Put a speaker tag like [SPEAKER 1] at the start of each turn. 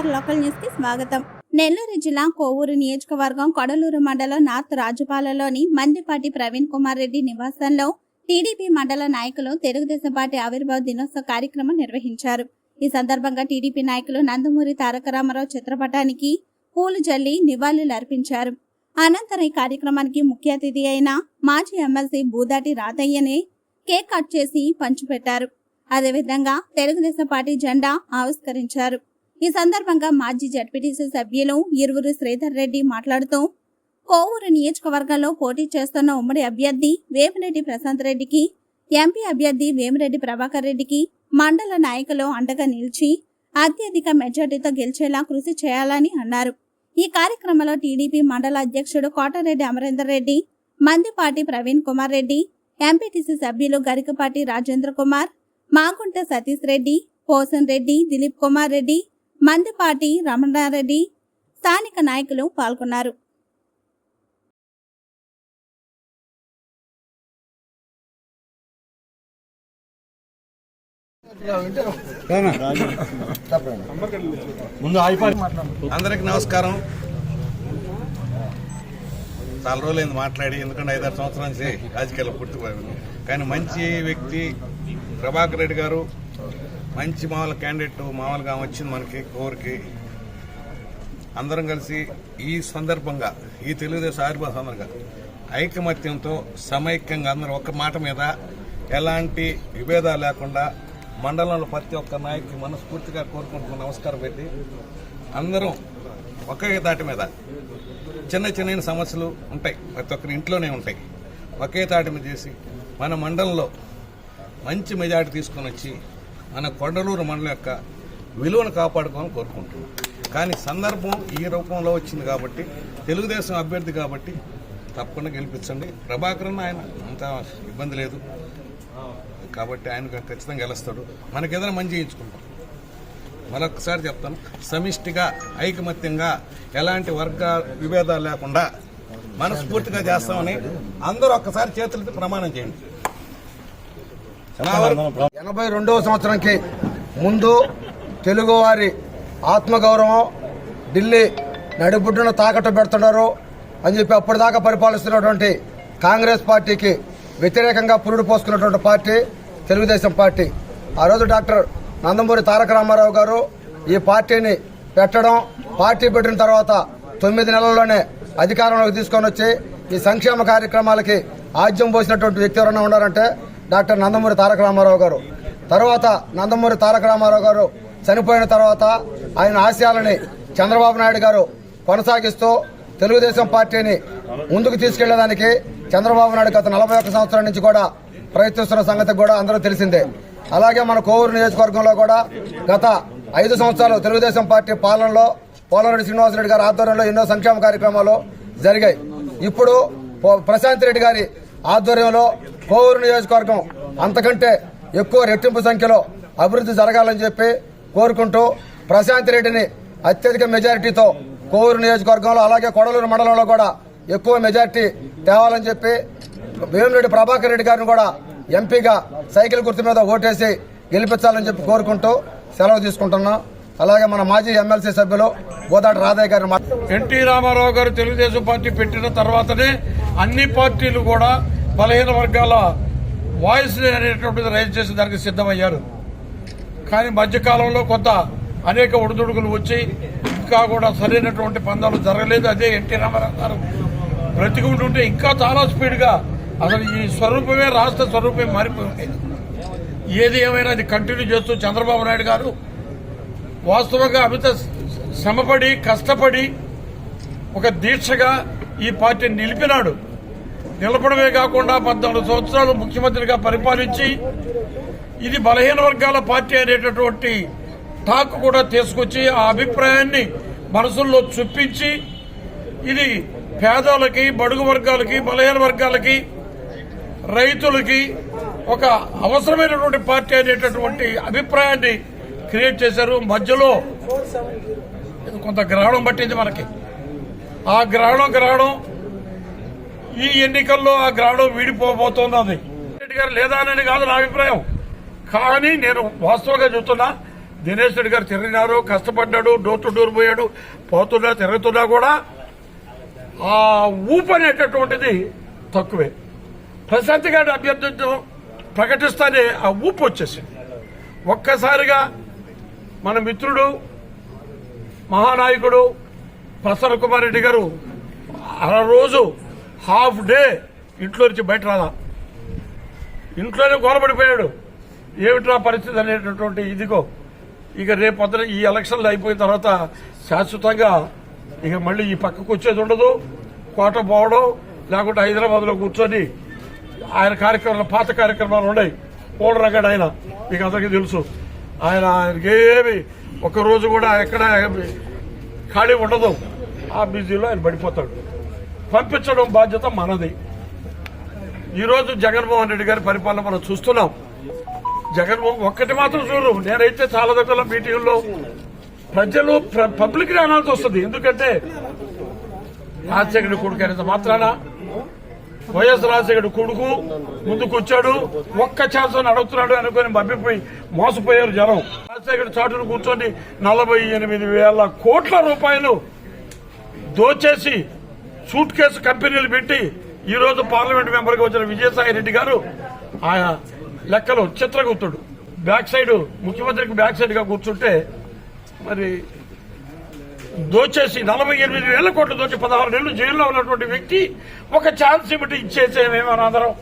[SPEAKER 1] NTR local న్యూస్కి స్వాగతం. నెల్లూరు జిల్లా కోవూరు నియోజకవర్గం కొడలూరు మండలం నార్త్ రాజుపాలలోని మందిపాటి ప్రవీణ్ కుమార్ రెడ్డి నివాసంలో టీడీపీ మండల నాయకులు తెలుగుదేశం పార్టీ ఆవిర్భావ దినోత్సవ కార్యక్రమం నిర్వహించారు. ఈ సందర్భంగా టీడీపీ నాయకులు నందమూరి తారక రామారావు చిత్రపటానికి పూలు జల్లి నివాళులు అర్పించారు. అనంతరం ఈ కార్యక్రమానికి ముఖ్య అతిథి అయిన మాజీ ఎమ్మెల్సీ బూదాటి రాధయ్యని కేక్ కట్ చేసి పంచిపెట్టారు. అదేవిధంగా తెలుగుదేశం పార్టీ జెండా ఆవిష్కరించారు. ఈ సందర్భంగా మాజీ జడ్పీటీసీ సభ్యులు ఇరువురు శ్రీధర్ రెడ్డి మాట్లాడుతూ కోవూరు నియోజకవర్గంలో పోటీ చేస్తున్న ఉమ్మడి అభ్యర్థి వేమిరెడ్డి ప్రశాంత్ రెడ్డికి ఎంపీ అభ్యర్థి వేమిరెడ్డి ప్రభాకర్ రెడ్డికి మండల నాయకులు అండగా నిలిచి అత్యధిక మెజార్టీతో గెలిచేలా కృషి చేయాలని అన్నారు. ఈ కార్యక్రమంలో టీడీపీ మండల అధ్యక్షుడు కోటారెడ్డి అమరేందర్ రెడ్డి మందిపాటి ప్రవీణ్ కుమార్ రెడ్డి ఎంపీటీసీ సభ్యులు గరికపాటి రాజేంద్ర కుమార్ మాగుంట సతీష్ రెడ్డి పోసన్ రెడ్డి దిలీప్ కుమార్ రెడ్డి మందిపాటి రమణారెడ్డి స్థానిక నాయకులు పాల్గొన్నారు.
[SPEAKER 2] అందరికి నమస్కారం. చాలా రోజులైంది మాట్లాడి ఎందుకంటే ఐదారు సంవత్సరాల నుంచి రాజకీయాల్లో పుట్టిపోయాను కానీ మంచి వ్యక్తి ప్రభాకర్ రెడ్డి గారు మంచి మామూలు క్యాండిడేట్ మామూలుగా వచ్చింది మనకి కోరికి. అందరం కలిసి ఈ సందర్భంగా ఈ తెలుగుదేశం ఆవిర్భావ సందర్భంగా ఐకమత్యంతో సమైక్యంగా అందరూ ఒక మాట మీద ఎలాంటి విభేదాలు లేకుండా మండలంలో ప్రతి ఒక్క నాయకుకి మనస్ఫూర్తిగా కోరుకుంటున్న నమస్కారం పెట్టి అందరం ఒకే తాటి మీద చిన్న చిన్న సమస్యలు ఉంటాయి. ప్రతి ఒక్కరి ఇంట్లోనే ఉంటాయి. ఒకే తాటి మీద చేసి మన మండలంలో మంచి మెజార్టీ తీసుకొని వచ్చి మన కొండలూరు మండలం యొక్క విలువను కాపాడుకోవాలని కోరుకుంటున్నాం. కానీ సందర్భం ఈ రూపంలో వచ్చింది కాబట్టి తెలుగుదేశం అభ్యర్థి కాబట్టి తప్పకుండా గెలిపించండి. ప్రభాకరన్ ఆయన అంత ఇబ్బంది లేదు. కాబట్టి ఆయన ఖచ్చితంగా గెలుస్తాడు. మనకి ఏదైనా మంచి చేయించుకుంటాం. మరొకసారి చెప్తాను సమిష్టిగా ఐకమత్యంగా ఎలాంటి వర్గ విభేదాలు లేకుండా మనస్ఫూర్తిగా చేస్తామని అందరూ ఒక్కసారి చేతులతో ప్రమాణం చేయండి.
[SPEAKER 3] ఎనభై రెండవ సంవత్సరానికి ముందు తెలుగువారి ఆత్మగౌరవం ఢిల్లీ నడిబుడ్డున తాకట్టు పెడుతున్నారు అని చెప్పి అప్పటిదాకా పరిపాలిస్తున్నటువంటి కాంగ్రెస్ పార్టీకి వ్యతిరేకంగా పురుడు పోసుకున్నటువంటి పార్టీ తెలుగుదేశం పార్టీ. ఆ రోజు డాక్టర్ నందమూరి తారక రామారావు గారు ఈ పార్టీని పెట్టడం పార్టీ పెట్టిన తర్వాత తొమ్మిది నెలల్లోనే అధికారంలోకి తీసుకొని వచ్చి ఈ సంక్షేమ కార్యక్రమాలకి ఆద్యం పోసినటువంటి వ్యక్తి ఎవరైనా ఉన్నారంటే డాక్టర్ నందమూరి తారక రామారావు గారు. తర్వాత నందమూరి తారక రామారావు గారు చనిపోయిన తర్వాత ఆయన ఆశయాలని చంద్రబాబు నాయుడు గారు కొనసాగిస్తూ తెలుగుదేశం పార్టీని ముందుకు తీసుకెళ్ళేదానికి చంద్రబాబు నాయుడు గత నలభై ఒక్క సంవత్సరాల నుంచి కూడా ప్రయత్నిస్తున్న సంగతి కూడా అందరూ తెలిసిందే. అలాగే మన కోవూరు నియోజకవర్గంలో కూడా గత ఐదు సంవత్సరాలు తెలుగుదేశం పార్టీ పాలనలో పోలరెడ్డి శ్రీనివాసరెడ్డి గారి ఆధ్వర్యంలో ఎన్నో సంక్షేమ కార్యక్రమాలు జరిగాయి. ఇప్పుడు ప్రశాంత్ రెడ్డి గారి ఆధ్వర్యంలో కోవూరు నియోజకవర్గం అంతకంటే ఎక్కువ రెట్టింపు సంఖ్యలో అభివృద్ధి జరగాలని చెప్పి కోరుకుంటూ ప్రశాంత్ రెడ్డిని అత్యధిక మెజారిటీతో కోవూరు నియోజకవర్గంలో అలాగే కొడలూరు మండలంలో కూడా ఎక్కువ మెజారిటీ తేవాలని చెప్పి వేమిరెడ్డి ప్రభాకర్ రెడ్డి గారిని కూడా ఎంపీగా సైకిల్ గుర్తు మీద ఓటేసి గెలిపించాలని చెప్పి కోరుకుంటూ సెలవు తీసుకుంటున్నాం. అలాగే మన మాజీ ఎమ్మెల్సీ సభ్యులు గోదాటి రాధయ్య గారిని
[SPEAKER 4] ఎన్టీ రామారావు గారు తెలుగుదేశం పార్టీ పెట్టిన తర్వాతనే అన్ని పార్టీలు కూడా బలహీన వర్గాల వాయిస్ అనేటువంటిది రైజ్ చేసి దానికి సిద్ధమయ్యారు. కానీ మధ్యకాలంలో కొంత అనేక ఒడిదుడుకులు వచ్చి ఇంకా కూడా సరైనటువంటి పందాలు జరగలేదు. అదే ఎన్టీ రామారావు గారు బ్రతికుంటుంటే ఇంకా చాలా స్పీడ్గా అసలు ఈ స్వరూపమే రాష్ట్ర స్వరూపమే మారిపోయింది ఏది ఏమైనా అది కంటిన్యూ చేస్తూ చంద్రబాబు నాయుడు గారు వాస్తవంగా అమిత శ్రమపడి కష్టపడి ఒక దీక్షగా ఈ పార్టీని నిలిపినాడు. నిలపడమే కాకుండా పద్నాలుగు సంవత్సరాలు ముఖ్యమంత్రిగా పరిపాలించి ఇది బలహీన వర్గాల పార్టీ అనేటటువంటి టాక్ కూడా తీసుకొచ్చి ఆ అభిప్రాయాన్ని మనసుల్లో చొప్పించి ఇది పేదలకి బడుగు వర్గాలకి బలహీన వర్గాలకి రైతులకి ఒక అవసరమైనటువంటి పార్టీ అనేటటువంటి అభిప్రాయాన్ని క్రియేట్ చేశారు. మధ్యలో ఇది కొంత గ్రహణం పట్టింది మనకి. ఆ గ్రహణం గ్రహణం ఈ ఎన్నికల్లో ఆ గ్రామం వీడిపోబోతున్నది రెడ్డి గారు లేదా అని కాదు నా అభిప్రాయం. కానీ నేను వాస్తవంగా చెప్తున్నా దినేష్ రెడ్డి గారు తిరిగినారు కష్టపడ్డాడు డోర్ టు డోర్ పోయాడు పోతున్నా తిరుగుతున్నా కూడా ఆ ఊపు అనేటటువంటిది తక్కువే. ప్రశాంత్ గారి అభ్యర్థిత్వం ప్రకటిస్తానే ఆ ఊపు వచ్చేసింది. ఒక్కసారిగా మన మిత్రుడు మహానాయకుడు ప్రసన్న కుమార్ రెడ్డి గారు అర రోజు హాఫ్ డే ఇంట్లో నుంచి బయట రాలా. ఇంట్లోనే గోరబడిపోయాడు ఏమిట్రా పరిస్థితి అనేటటువంటి ఇదిగో. ఇక రేపు పొద్దున ఈ ఎలక్షన్లు అయిపోయిన తర్వాత శాశ్వతంగా ఇక మళ్ళీ ఈ పక్కకు వచ్చేది ఉండదు. కోట పోవడం లేకుంటే హైదరాబాద్లో కూర్చొని ఆయన కార్యక్రమాలు పాత కార్యక్రమాలు ఉన్నాయి. పోడరగాడు ఆయన. మీకు అందరికీ తెలుసు. ఆయన ఆయనకి ఏమి ఒక కూడా ఎక్కడ ఖాళీ ఉండదు. ఆ బిజీలో ఆయన పడిపోతాడు. పంపించడం బాధ్యత మనది. ఈరోజు జగన్మోహన్ రెడ్డి గారి పరిపాలన మనం చూస్తున్నాం. జగన్మోహన్ ఒక్కటి మాత్రం చూడరు. నేనైతే చాలా దగ్గర మీటింగ్లో ప్రజలు పబ్లిక్ అనాల్సి వస్తుంది. ఎందుకంటే రాజశేఖర కొడుకు అయినంత మాత్రాన వైఎస్ రాజశేఖర కొడుకు ముందుకు వచ్చాడు. ఒక్క ఛాన్స్ అడుగుతున్నాడు అనుకుని మభ్యపోయి మోసపోయారు జనం. రాజశేఖర చాటును కూర్చొని నలభై ఎనిమిది వేల కోట్ల రూపాయలు దోచేసి సూట్ కేసు కంపెనీలు పెట్టి ఈ రోజు పార్లమెంట్ మెంబర్గా వచ్చిన విజయసాయి రెడ్డి గారు ఆయన లెక్కలు చిత్రగుప్తుడు. బ్యాక్ సైడ్ ముఖ్యమంత్రికి బ్యాక్ సైడ్గా కూర్చుంటే మరి దోచేసి నలభై ఎనిమిది వేల కోట్లు దోచి పదహారు నెలలు జైల్లో ఉన్నటువంటి వ్యక్తి ఒక ఛాన్స్ ఇమిటి ఇచ్చేసేమేమో అందరం.